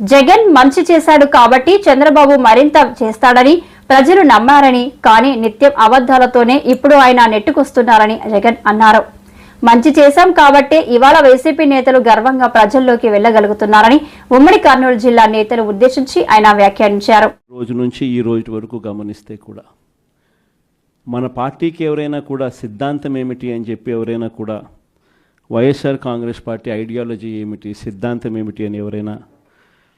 జగన్ మంచి చేశాడు కాబట్టి చంద్రబాబు మరింత చేస్తాడని ప్రజలు నమ్మారని కానీ నిత్యం అబద్ధాలతోనే ఇప్పుడు ఆయన నెట్టుకొస్తున్నారని జగన్ అన్నారు. మంచి చేశాం కాబట్టే ఇవాళ వైసీపీ నేతలు గర్వంగా ప్రజల్లోకి వెళ్ళగలుగుతున్నారని ఉమ్మడి కర్నూలు జిల్లా నేతలు ఉద్దేశించి ఆయన వ్యాఖ్యానించారు. రోజు నుంచి ఈ రోజు వరకు గమనిస్తే కూడా మన పార్టీకి ఎవరైనా కూడా సిద్ధాంతం ఏమిటి అని చెప్పి ఎవరైనా కూడా వైఎస్ఆర్ కాంగ్రెస్ పార్టీ ఐడియాలజీ ఏమిటి సిద్ధాంతం ఏమిటి అని ఎవరైనా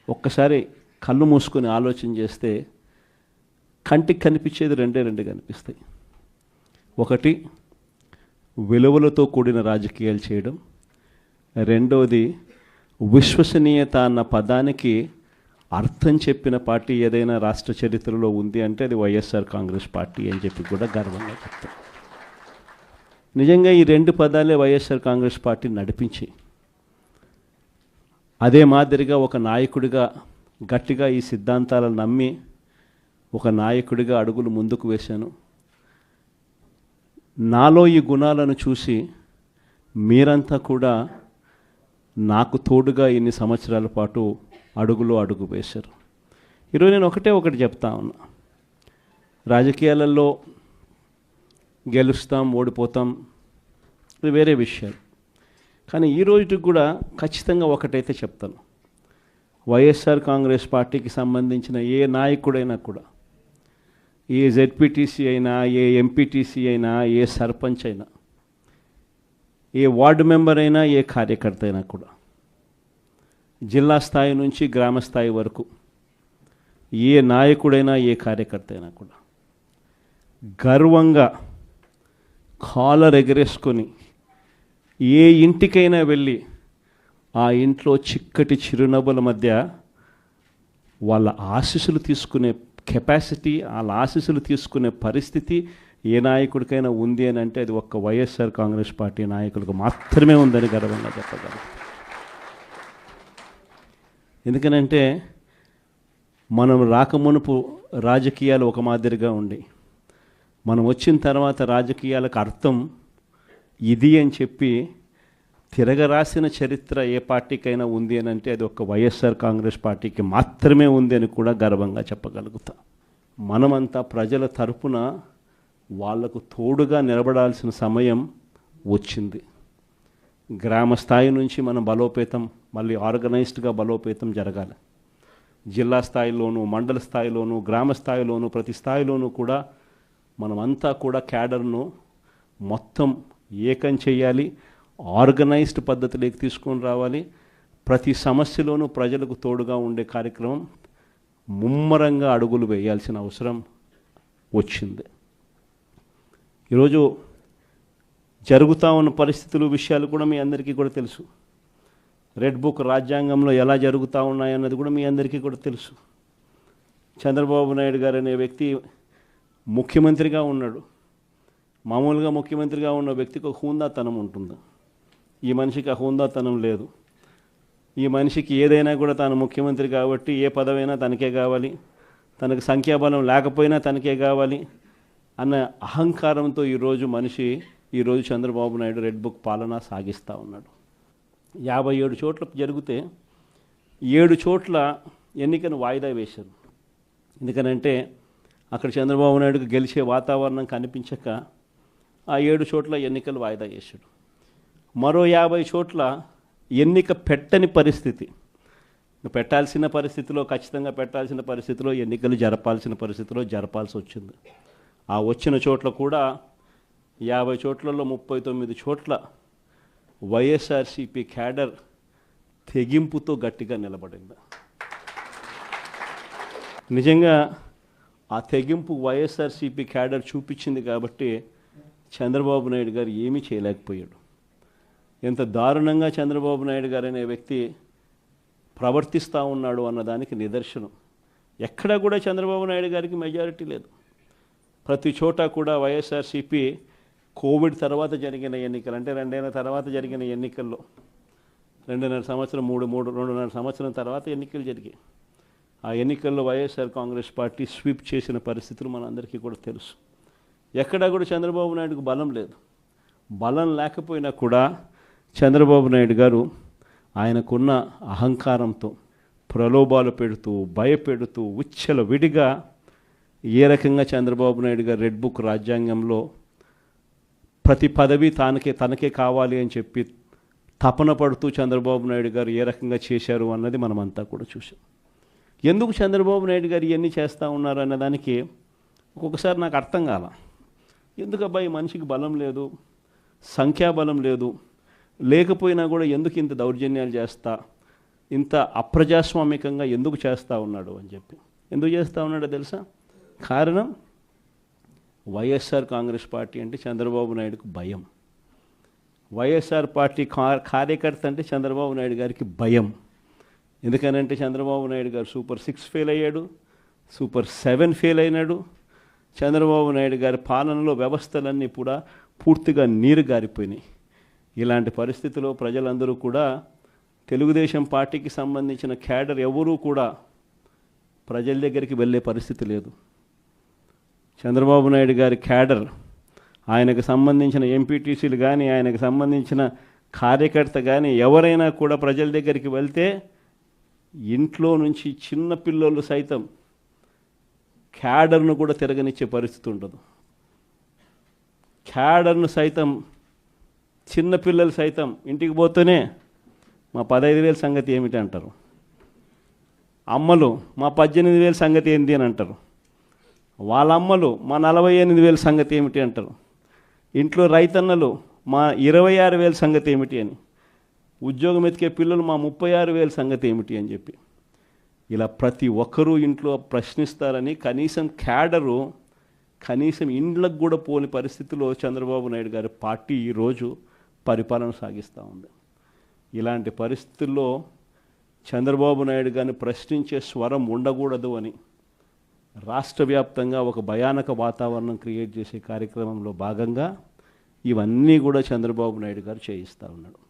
ఒక్కసారి కళ్ళు మూసుకొని ఆలోచన చేస్తే కంటికి కనిపించేది రెండే రెండు కనిపిస్తాయి. ఒకటి విలువలతో కూడిన రాజకీయాలు చేయడం. రెండవది విశ్వసనీయత అన్న పదానికి అర్థం చెప్పిన పార్టీ ఏదైనా రాష్ట్ర చరిత్రలో ఉంది అంటే అది వైఎస్ఆర్ కాంగ్రెస్ పార్టీ అని చెప్పి కూడా గర్వంగా చెప్తాం నిజంగా ఈ రెండు పదాలే వైఎస్ఆర్ కాంగ్రెస్ పార్టీ నడిపించి అదే మాదిరిగా ఒక నాయకుడిగా గట్టిగా ఈ సిద్ధాంతాలను నమ్మి ఒక నాయకుడిగా అడుగులు ముందుకు వేశాను. నాలో ఈ గుణాలను చూసి మీరంతా కూడా నాకు తోడుగా ఇన్ని సంవత్సరాల పాటు అడుగులో అడుగు వేశారు. ఈరోజు నేను ఒకటే ఒకటి చెప్తా ఉన్నా. రాజకీయాలలో గెలుస్తాం ఓడిపోతాం వేరే విషయాలు. కానీ ఈ రోజుకి కూడా ఖచ్చితంగా ఒకటైతే చెప్తాను. వైఎస్ఆర్ కాంగ్రెస్ పార్టీకి సంబంధించిన ఏ నాయకుడైనా కూడా ఏ జెడ్పీటీసీ అయినా ఏ ఎంపీటీసీ అయినా ఏ సర్పంచ్ అయినా ఏ వార్డు మెంబర్ అయినా ఏ కార్యకర్త అయినా కూడా జిల్లా స్థాయి నుంచి గ్రామ స్థాయి వరకు ఏ నాయకుడైనా ఏ కార్యకర్త అయినా కూడా గర్వంగా కాలర్ ఎగరేసుకొని ఏ ఇంటికైనా వెళ్ళి ఆ ఇంట్లో చిక్కటి చిరునవ్వుల మధ్య వాళ్ళ ఆశీస్సులు తీసుకునే కెపాసిటీ వాళ్ళ ఆశీస్సులు తీసుకునే పరిస్థితి ఏ నాయకుడికైనా ఉంది అని అంటే అది ఒక్క వైఎస్ఆర్ కాంగ్రెస్ పార్టీ నాయకులకు మాత్రమే ఉందని గర్వంగా చెప్పగలం ఎందుకనంటే మనం రాకమునుపు రాజకీయాలు ఒక మాదిరిగా ఉండి మనం వచ్చిన తర్వాత రాజకీయాలకు అర్థం ఇది అని చెప్పి తిరగరాసిన చరిత్ర ఏ పార్టీకైనా ఉంది అని అంటే అది ఒక వైఎస్ఆర్ కాంగ్రెస్ పార్టీకి మాత్రమే ఉంది అని కూడా గర్వంగా చెప్పగలుగుతా. మనమంతా ప్రజల తరపున వాళ్ళకు తోడుగా నిలబడాల్సిన సమయం వచ్చింది. గ్రామ స్థాయి నుంచి మనం బలోపేతం మళ్ళీ ఆర్గనైజ్డ్గా బలోపేతం జరగాలి. జిల్లా స్థాయిలోనూ మండల స్థాయిలోనూ గ్రామ స్థాయిలోనూ ప్రతి స్థాయిలోనూ కూడా మనమంతా కూడా క్యాడర్ను మొత్తం ఏకం చేయాలి ఆర్గనైజ్డ్ పద్ధతిలోకి తీసుకొని రావాలి. ప్రతి సమస్యలోనూ ప్రజలకు తోడుగా ఉండే కార్యక్రమం ముమ్మరంగా అడుగులు వేయాల్సిన అవసరం వచ్చింది. ఈరోజు జరుగుతూ ఉన్న పరిస్థితులు విషయాలు కూడా మీ అందరికీ కూడా తెలుసు. రెడ్ బుక్ రాజ్యాంగంలో ఎలా జరుగుతూ ఉన్నాయన్నది కూడా మీ అందరికీ కూడా తెలుసు. చంద్రబాబు నాయుడు గారు అనే వ్యక్తి ముఖ్యమంత్రిగా ఉన్నాడు. మామూలుగా ముఖ్యమంత్రిగా ఉన్న వ్యక్తికి ఒక హూందాతనం ఉంటుంది. ఈ మనిషికి ఆ హూందాతనం లేదు. ఈ మనిషికి ఏదైనా కూడా తాను ముఖ్యమంత్రి కాబట్టి ఏ పదవైనా తనకే కావాలి. తనకు సంఖ్యాబలం లేకపోయినా తనకే కావాలి అన్న అహంకారంతో ఈరోజు మనిషి ఈరోజు చంద్రబాబు నాయుడు రెడ్ బుక్ పాలన సాగిస్తూ ఉన్నాడు. యాభై ఏడు చోట్ల జరిగితే ఏడు చోట్ల ఎన్నికను వాయిదా వేశారు. ఎందుకనంటే అక్కడ చంద్రబాబు నాయుడుకు గెలిచే వాతావరణం కనిపించక ఆ ఏడు చోట్ల ఎన్నికలు వాయిదా చేశాడు మరో యాభై చోట్ల ఎన్నిక పెట్టని పరిస్థితి. పెట్టాల్సిన పరిస్థితిలో ఖచ్చితంగా పెట్టాల్సిన పరిస్థితిలో ఎన్నికలు జరపాల్సిన పరిస్థితిలో జరపాల్సి వచ్చింది. ఆ వచ్చిన చోట్ల కూడా యాభై చోట్లలో ముప్పై తొమ్మిది చోట్ల వైఎస్ఆర్సీపీ క్యాడర్ తెగింపుతో గట్టిగా నిలబడింది. నిజంగా ఆ తెగింపు వైఎస్ఆర్సీపీ క్యాడర్ చూపించింది కాబట్టి చంద్రబాబు నాయుడు గారు ఏమీ చేయలేకపోయాడు. ఎంత దారుణంగా చంద్రబాబు నాయుడు గారు అనే వ్యక్తి ప్రవర్తిస్తూ ఉన్నాడు అన్నదానికి నిదర్శనం. ఎక్కడా కూడా చంద్రబాబు నాయుడు గారికి మెజారిటీ లేదు. ప్రతి చోట కూడా వైఎస్ఆర్సీపీ కోవిడ్ తర్వాత జరిగిన ఎన్నికలు అంటే రెండేళ్ళ తర్వాత జరిగిన ఎన్నికల్లో రెండున్నర సంవత్సరం మూడు మూడు రెండున్నర సంవత్సరం తర్వాత ఎన్నికలు జరిగాయి. ఆ ఎన్నికల్లో వైఎస్ఆర్ కాంగ్రెస్ పార్టీ స్వీప్ చేసిన పరిస్థితులు మనందరికీ కూడా తెలుసు. ఎక్కడా కూడా చంద్రబాబు నాయుడుకు బలం లేదు. బలం లేకపోయినా కూడా చంద్రబాబు నాయుడు గారు ఆయనకున్న అహంకారంతో ప్రలోభాలు పెడుతూ భయపెడుతూ ఉచ్చల విడిగా ఏ రకంగా చంద్రబాబు నాయుడు గారు రెడ్ బుక్ రాజ్యాంగంలో ప్రతి పదవి తానకే తనకే కావాలి అని చెప్పి తపన పడుతూ చంద్రబాబు నాయుడు గారు ఏ రకంగా చేశారు అన్నది మనమంతా కూడా చూసాం ఎందుకు చంద్రబాబు నాయుడు గారు ఇవన్నీ చేస్తూ ఉన్నారు అన్నదానికి ఒక్కొక్కసారి నాకు అర్థం కాల. ఎందుకు అబ్బాయి మనిషికి బలం లేదు? సంఖ్యాబలం లేదు. లేకపోయినా కూడా ఎందుకు ఇంత దౌర్జన్యాలు చేస్తా? ఇంత అప్రజాస్వామికంగా ఎందుకు చేస్తూ ఉన్నాడు అని చెప్పి. ఎందుకు చేస్తూ ఉన్నాడో తెలుసా? కారణం వైఎస్ఆర్ కాంగ్రెస్ పార్టీ అంటే చంద్రబాబు నాయుడుకు భయం. వైఎస్ఆర్ పార్టీ కా- కార్యకర్త అంటే చంద్రబాబు నాయుడు గారికి భయం. ఎందుకనంటే చంద్రబాబు నాయుడు గారు సూపర్ సిక్స్ ఫెయిల్ అయ్యాడు సూపర్ సెవెన్ ఫెయిల్ అయినాడు చంద్రబాబు నాయుడు గారి పాలనలో వ్యవస్థలన్నీ కూడా పూర్తిగా నీరు గారిపోయినాయి ఇలాంటి పరిస్థితిలో ప్రజలందరూ కూడా తెలుగుదేశం పార్టీకి సంబంధించిన క్యాడర్ ఎవరూ కూడా ప్రజల దగ్గరికి వెళ్ళే పరిస్థితి లేదు. చంద్రబాబు నాయుడు గారి క్యాడర్ ఆయనకు సంబంధించిన ఎంపీటీసీలు కానీ ఆయనకు సంబంధించిన కార్యకర్త కానీ ఎవరైనా కూడా ప్రజల దగ్గరికి వెళ్తే ఇంట్లో నుంచి చిన్న పిల్లలు సైతం క్యాడర్ను కూడా తిరగనిచ్చే పరిస్థితి ఉండదు. క్యాడర్ను సైతం చిన్నపిల్లలు సైతం ఇంటికి పోతేనే మా పదహైదు వేల సంగతి ఏమిటి అంటారు. అమ్మలు మా పద్దెనిమిది వేల సంగతి ఏంటి అని అంటారు. వాళ్ళ అమ్మలు మా నలభై ఎనిమిది వేల సంగతి ఏమిటి అంటారు. ఇంట్లో రైతన్నలు మా ఇరవై ఆరు వేల సంగతి ఏమిటి అని. ఉద్యోగం ఎతికే పిల్లలు మా ముప్పై ఆరు వేల సంగతి ఏమిటి అని చెప్పి. ఇలా ప్రతి ఒక్కరూ ఇంట్లో ప్రశ్నిస్తారని కనీసం క్యాడరు కనీసం ఇండ్లకు కూడా పోని పరిస్థితిలో చంద్రబాబు నాయుడు గారి పార్టీ ఈరోజు పరిపాలన సాగిస్తూ ఉంది. ఇలాంటి పరిస్థితుల్లో చంద్రబాబు నాయుడు గారిని ప్రశ్నించే స్వరం ఉండకూడదు అని రాష్ట్ర వ్యాప్తంగా ఒక భయానక వాతావరణం క్రియేట్ చేసే కార్యక్రమంలో భాగంగా ఇవన్నీ కూడా చంద్రబాబు నాయుడు గారు చేయిస్తూ ఉన్నాడు.